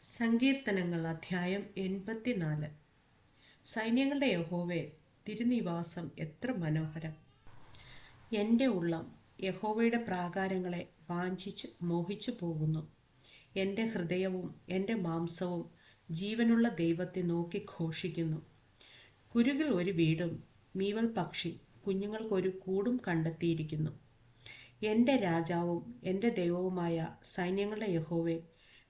സങ്കീർത്തനങ്ങൾ അധ്യായം എൺപത്തിനാല്. സൈന്യങ്ങളുടെ യഹോവെ തിരുനിവാസം എത്ര മനോഹരം. എന്റെ ഉള്ളം യഹോവയുടെ പ്രാകാരങ്ങളെ വാഞ്ചിച്ച് മോഹിച്ചു പോകുന്നു. എന്റെ ഹൃദയവും എന്റെ മാംസവും ജീവനുള്ള ദൈവത്തെ നോക്കി ഘോഷിക്കുന്നു. കുരുകിൽ ഒരു വീടും മീവൽ പക്ഷി കുഞ്ഞുങ്ങൾക്കൊരു കൂടും കണ്ടെത്തിയിരിക്കുന്നു. എന്റെ രാജാവും എന്റെ ദൈവവുമായ സൈന്യങ്ങളുടെ യഹോവേ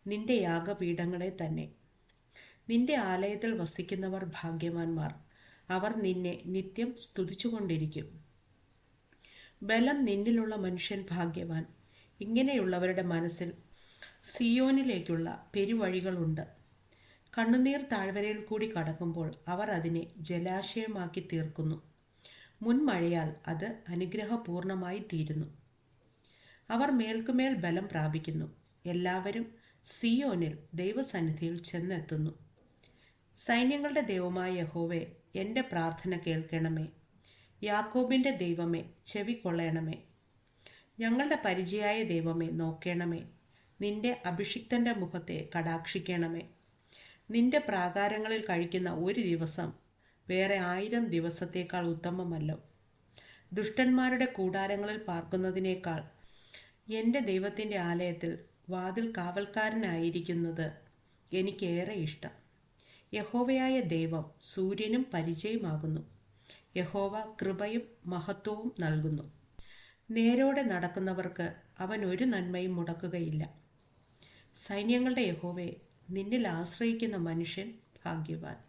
നിന്റെ യാഗപീഠങ്ങളെ തന്നെ. നിന്റെ ആലയത്തിൽ വസിക്കുന്നവർ ഭാഗ്യവാന്മാർ. അവർ നിന്നെ നിത്യം സ്തുതിച്ചുകൊണ്ടിരിക്കും. ബലം നിന്നിലുള്ള മനുഷ്യൻ ഭാഗ്യവാൻ. ഇങ്ങനെയുള്ളവരുടെ മനസ്സിൽ സിയോനിലേക്കുള്ള പെരുവഴികളുണ്ട്. കണ്ണുനീർ താഴ്വരയിൽ കൂടി കടക്കുമ്പോൾ അവർ അതിനെ ജലാശയമാക്കി തീർക്കുന്നു. മുൻമഴയാൽ അത് അനുഗ്രഹപൂർണമായി തീരുന്നു. അവർ മേൽക്കുമേൽ ബലം പ്രാപിക്കുന്നു. എല്ലാവരും സിയോനിൽ ദൈവസന്നിധിയിൽ ചെന്നെത്തുന്നു. സൈന്യങ്ങളുടെ ദൈവമായ യഹോവേ എന്റെ പ്രാർത്ഥന കേൾക്കണമേ. യാക്കോബിന്റെ ദൈവമേ ചെവി കൊള്ളണമേ. ഞങ്ങളുടെ പരിചയായ ദൈവമേ നോക്കണമേ. നിന്റെ അഭിഷിക്തന്റെ മുഖത്തെ കടാക്ഷിക്കണമേ. നിന്റെ പ്രാകാരങ്ങളിൽ കഴിക്കുന്ന ഒരു ദിവസം വേറെ ആയിരം ദിവസത്തേക്കാൾ ഉത്തമമല്ലോ. ദുഷ്ടന്മാരുടെ കൂടാരങ്ങളിൽ പാർക്കുന്നതിനേക്കാൾ എന്റെ ദൈവത്തിന്റെ ആലയത്തിൽ വാതിൽ കാവൽക്കാരനായിരിക്കുന്നത് എനിക്കേറെ ഇഷ്ടം. യഹോവയായ ദൈവം സൂര്യനും പരിചയമാകുന്നു. യഹോവ കൃപയും മഹത്വവും നൽകുന്നു. നേരോടെ നടക്കുന്നവർക്ക് അവൻ ഒരു നന്മയും മുടക്കുകയില്ല. സൈന്യങ്ങളുടെ യഹോവയെ നിന്നിൽ ആശ്രയിക്കുന്ന മനുഷ്യൻ ഭാഗ്യവാൻ.